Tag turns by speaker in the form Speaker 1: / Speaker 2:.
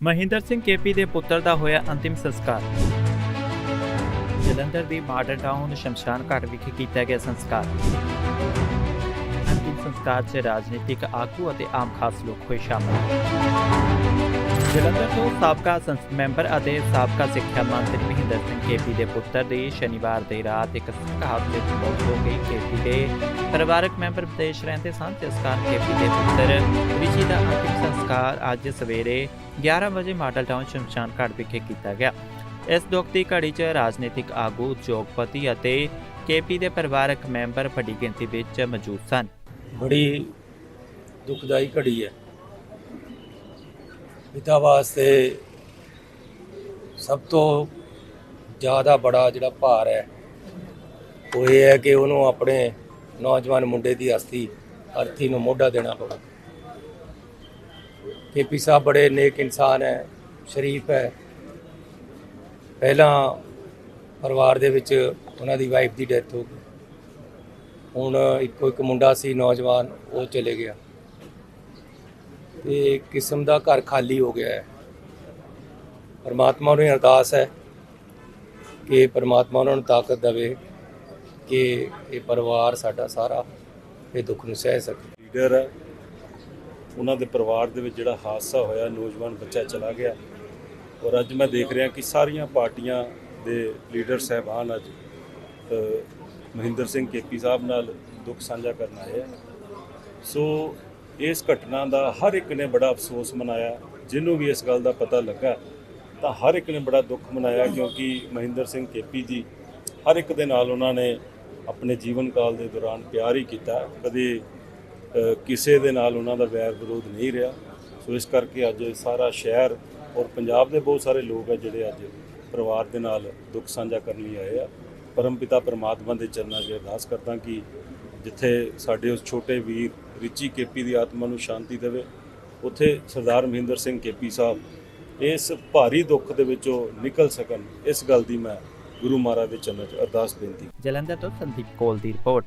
Speaker 1: Mahinder Singh KP ਦੇ ਪੁੱਤਰ ਦਾ ਹੋਇਆ ਅੰਤਿਮ ਸੰਸਕਾਰ। ਜਲੰਧਰ ਦੀ ਮਾਡਲ ਟਾਊਨ ਸ਼ਮਸ਼ਾਨ ਘਾਟ ਵਿਖੇ ਕੀਤਾ ਗਿਆ ਸੰਸਕਾਰ। ਅੰਤਿਮ ਸੰਸਕਾਰ 'ਚ ਰਾਜਨੀਤਿਕ ਆਗੂ ਅਤੇ ਆਮ ਖਾਸ ਲੋਕ ਹੋਏ ਸ਼ਾਮਲ। ਜਲੰਧਰ ਤੋਂ ਸਾਬਕਾ ਸੰਸਦ ਮੈਂਬਰ ਅਤੇ ਸਾਬਕਾ ਸਿੱਖਿਆ ਮੰਤਰੀ ਮਹਿੰਦਰ ਸਿੰਘ ਕੇਪੀ ਦੇ ਪੁੱਤਰ ਦੀ ਸ਼ਨੀਵਾਰ ਦੇਰ ਰਾਤ ਇੱਕ ਸੜਕ ਹਾਦਸੇ 'ਚ ਮੌਤ ਹੋ ਗਈ। ਕੇਪੀ ਦੇ ਪਰਿਵਾਰਕ ਮੈਂਬਰ ਵਿਦੇਸ਼ ਰਹਿੰਦੇ ਸਨ। ਜਿਸ ਕਾਰਨ ਕੇਪੀ ਦੇ ਪੁੱਤਰ ਰਿਸ਼ੀ ਦਾ ਸੰਸਕਾਰ ਅੱਜ ਸਵੇਰੇ 11 ਵਜੇ ਮਾਡਲ ਟਾਊਨ ਸ਼ਮਸ਼ਾਨ ਘਾਟ ਵਿਖੇ ਕੀਤਾ ਗਿਆ। ਇਸ ਦੁੱਖ ਘੜੀ 'ਚ ਰਾਜਨੀਤਿਕ ਆਗੂ, ਉਦਯੋਗਪਤੀ ਅਤੇ ਕੇਪੀ ਦੇ ਪਰਿਵਾਰਕ ਮੈਂਬਰ ਵੱਡੀ ਗਿਣਤੀ ਵਿੱਚ ਮੌਜੂਦ ਸਨ।
Speaker 2: ਬੜੀ ਦੁਖਦਾਈ ਘੜੀ ਹੈ। ਪਿਤਾ ਵਾਸਤੇ ਸਭ ਤੋਂ ਜ਼ਿਆਦਾ ਬੜਾ ਜਿਹੜਾ ਭਾਰ ਹੈ, ਉਹ ਇਹ ਹੈ ਕਿ ਉਹਨੂੰ ਆਪਣੇ ਨੌਜਵਾਨ ਮੁੰਡੇ ਦੀ ਅਸਥੀ, ਅਰਥੀ ਨੂੰ ਮੋਢਾ ਦੇਣਾ ਪਵੇ ਕੇਪੀ ਸਾਹਿਬ ਬੜੇ ਨੇਕ ਇਨਸਾਨ ਹੈ, ਸ਼ਰੀਫ ਹੈ। ਪਹਿਲਾਂ ਪਰਿਵਾਰ ਦੇ ਵਿੱਚ ਉਹਨਾਂ ਦੀ ਵਾਈਫ ਦੀ ਡੈਥ ਹੋ ਗਈ। ਹੁਣ ਇੱਕੋ ਇੱਕ ਮੁੰਡਾ ਸੀ, ਨੌਜਵਾਨ, ਉਹ ਚਲੇ ਗਿਆ। ਤੇ ਕਿਸਮ ਦਾ ਘਰ ਖਾਲੀ ਹੋ ਗਿਆ ਹੈ। ਪਰਮਾਤਮਾ ਨੂੰ ਅਰਦਾਸ ਹੈ ਕਿ ਪਰਮਾਤਮਾ ਉਹਨਾਂ ਨੂੰ ਤਾਕਤ ਦੇਵੇ ਕਿ ਇਹ ਪਰਿਵਾਰ ਸਾਡਾ ਸਾਰਾ ਇਹ ਦੁੱਖ ਨੂੰ ਸਹਿ ਸਕੇ।
Speaker 3: ਲੀਡਰ ਉਹਨਾਂ ਦੇ ਪਰਿਵਾਰ ਦੇ ਵਿੱਚ ਜਿਹੜਾ ਹਾਦਸਾ ਹੋਇਆ, ਨੌਜਵਾਨ ਬੱਚਾ ਚਲਾ ਗਿਆ। ਔਰ ਅੱਜ ਮੈਂ ਦੇਖ ਰਿਹਾ ਕਿ ਸਾਰੀਆਂ ਪਾਰਟੀਆਂ ਦੇ ਲੀਡਰ ਸਹਿਬਾਨ ਅੱਜ ਮਹਿੰਦਰ ਸਿੰਘ ਕੇਪੀ ਸਾਹਿਬ ਨਾਲ ਦੁੱਖ ਸਾਂਝਾ ਕਰਨ ਆਏ ਆ। ਸੋ ਇਸ ਘਟਨਾ ਦਾ ਹਰ ਇੱਕ ਨੇ ਬੜਾ ਅਫਸੋਸ ਮਨਾਇਆ। ਜਿਹਨੂੰ ਵੀ ਇਸ ਗੱਲ ਦਾ ਪਤਾ ਲੱਗਾ, ਤਾਂ ਹਰ ਇੱਕ ਨੇ ਬੜਾ ਦੁੱਖ ਮਨਾਇਆ ਕਿਉਂਕਿ ਮਹਿੰਦਰ ਸਿੰਘ ਕੇਪੀ ਜੀ ਹਰ ਇੱਕ ਦੇ ਨਾਲ ਉਹਨਾਂ ਨੇ ਆਪਣੇ ਜੀਵਨ ਕਾਲ ਦੇ ਦੌਰਾਨ ਪਿਆਰ ਹੀ ਕੀਤਾ। ਕਦੇ ਕਿਸੇ ਦੇ ਨਾਲ ਉਹਨਾਂ ਦਾ ਵੈਰ ਵਿਰੋਧ ਨਹੀਂ ਰਿਹਾ। ਸੋ ਇਸ ਕਰਕੇ ਅੱਜ ਸਾਰਾ ਸ਼ਹਿਰ ਔਰ ਪੰਜਾਬ ਦੇ ਬਹੁਤ ਸਾਰੇ ਲੋਕ ਆ ਜਿਹੜੇ ਅੱਜ ਪਰਿਵਾਰ ਦੇ ਨਾਲ ਦੁੱਖ ਸਾਂਝਾ ਕਰਨ ਲਈ ਆਏ ਆ। ਪਰਮਪਿਤਾ ਪਰਮਾਤਮਾ ਦੇ ਚਰਨਾਂ 'ਚ ਅਰਦਾਸ ਕਰਦਾ ਕਿ ਜਿੱਥੇ ਸਾਡੇ ਉਸ ਛੋਟੇ ਵੀਰ ਰਿਚੀ ਕੇਪੀ ਦੀ ਆਤਮਾ ਨੂੰ ਸ਼ਾਂਤੀ ਦੇਵੇ, ਉੱਥੇ ਸਰਦਾਰ ਮਹਿੰਦਰ ਸਿੰਘ ਕੇਪੀ ਸਾਹਿਬ ਇਸ ਭਾਰੀ ਦੁੱਖ ਦੇ ਵਿੱਚੋਂ ਨਿਕਲ ਸਕਣ। ਇਸ ਗੱਲ ਦੀ ਮੈਂ ਗੁਰੂ ਮਹਾਰਾਜ ਦੇ ਚਰਨਾਂ 'ਚ ਅਰਦਾਸ ਬੇਨਤੀ
Speaker 1: ਜਲੰਧਰ ਤੋਂ ਸੰਦੀਪ ਕੋਲ ਦੀ ਰਿਪੋਰਟ।